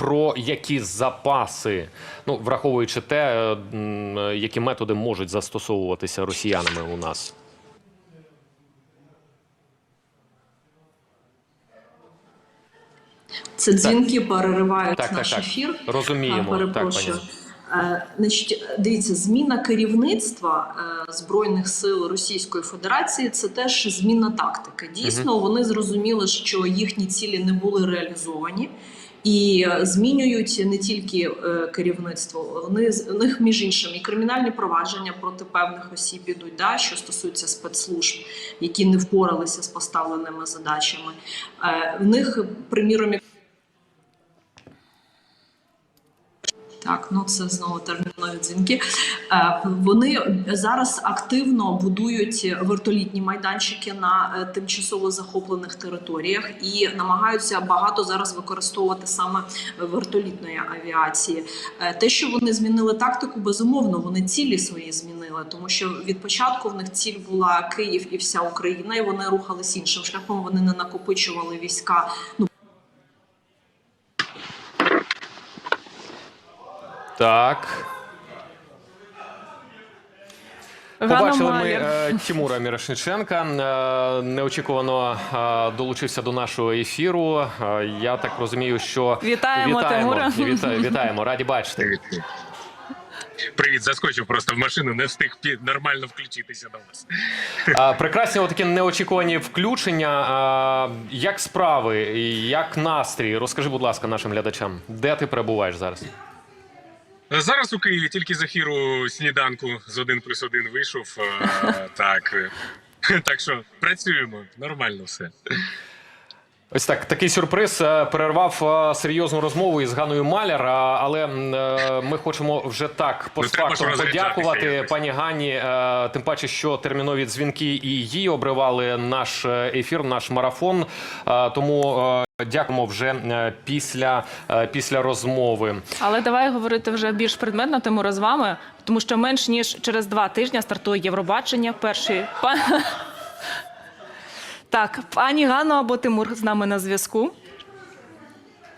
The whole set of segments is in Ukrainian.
Про які запаси, ну враховуючи те, е, е, які методи можуть застосовуватися росіянами у нас. Це дзвінки переривають Так, так, наш так. ефір. Розуміємо. Перепрошую. Так, Е, Значить, дивіться, зміна керівництва збройних сил Російської Федерації це теж зміна тактики. Дійсно, вони зрозуміли, що їхні цілі не були реалізовані. І е, змінюють не тільки е, керівництво, вони з- них між іншим і кримінальні провадження проти певних осіб ідуть, да, що стосується спецслужб, які не впоралися з поставленими задачами. Е, В них, приміром, Так, ну це знову термінові дзвінки. Е, Вони зараз активно будують вертолітні майданчики на е, тимчасово захоплених територіях і намагаються багато зараз використовувати саме вертолітної авіації. Е, Те, що вони змінили тактику, безумовно, вони цілі свої змінили, тому що від початку в них ціль була Київ і вся Україна, і вони рухались іншим шляхом. Вони не накопичували війська. Ну Так. Побачили ми е, Тимура Мірошниченка. Е, неочікувано е, долучився до нашого ефіру. Е, я так розумію, що Вітаємо, Тимура. Вітаю, вітаємо, раді бачити. Привіт. Заскочив просто в машину, не встиг нормально включитися до вас. Е, прекрасні такі неочікувані включення. Як справи, як настрій? Розкажи, будь ласка, нашим глядачам, де ти перебуваєш зараз? Зараз у Києві тільки з ефіру сніданку з один плюс один вийшов. е, Так, е, так що працюємо, нормально все. Ось так, такий сюрприз е, перервав е, серйозну розмову із Ганою Маляр. Але е, ми хочемо вже так Ну, розряджатися подякувати пані Гані. Тим паче, що термінові дзвінки і її обривали наш ефір, наш марафон. Тому дякуємо вже після, після розмови. Але давай говорити вже більш предметно Тимура з вами, тому що менш ніж через два тижні стартує Євробачення. Перший. так, пані Ганно або Тимур з нами на зв'язку.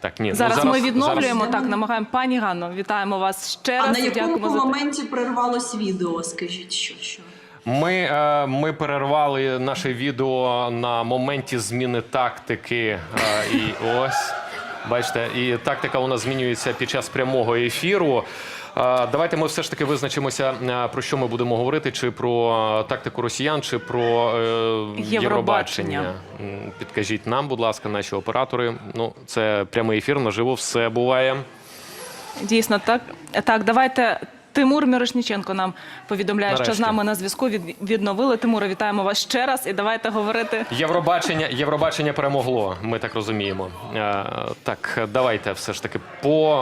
Так, ні, ну, Зараз, ми відновлюємо зараз- так, намагаємо. Пані Ганно, вітаємо вас ще а раз. на якому за моменті перервалось відео? Скажіть, що що. Ми, е, ми перервали наше відео на моменті зміни тактики. Е, і ось, бачите, і тактика у нас змінюється під час прямого ефіру. Давайте ми все ж таки визначимося, е, про що ми будемо говорити: чи про тактику росіян, чи про е, Євробачення. Євробачення. Підкажіть нам, будь ласка, наші оператори. Ну, це прямий ефір, наживо все буває. Дійсно, так. Так, давайте. Тимур Мірошніченко нам повідомляє, що з нами на зв'язку від, відновили. Тимура, вітаємо вас ще раз і давайте говорити. Євробачення, Євробачення перемогло, ми так розуміємо. Е, так, давайте все ж таки по,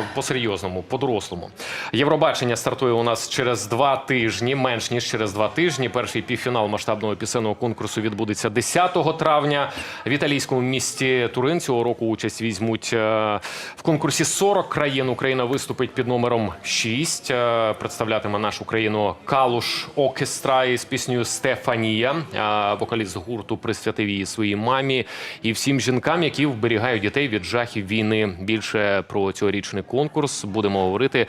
е, по серйозному, по дорослому. Євробачення стартує у нас через два тижні, менш ніж через два тижні. Перший півфінал масштабного пісенного конкурсу відбудеться 10 травня. В італійському місті Турин цього року участь візьмуть е, в конкурсі 40 країн. Україна виступить під номером 6. Е, Представлятиме нашу країну Калуш Окестра із піснею Стефанія. Е, Вокаліст гурту присвятив її своїй мамі і всім жінкам, які вберігають дітей від жахів війни. Більше про цьогорічний конкурс будемо говорити.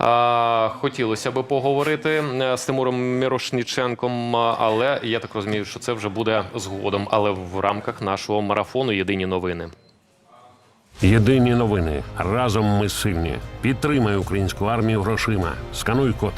Е, Хотілося би поговорити з Тимуром Мірошніченком, але я так розумію, що це вже буде згодом, але в рамках нашого марафону Єдині новини. Єдині новини. Разом ми сильні. Підтримай українську армію грошима. Скануй код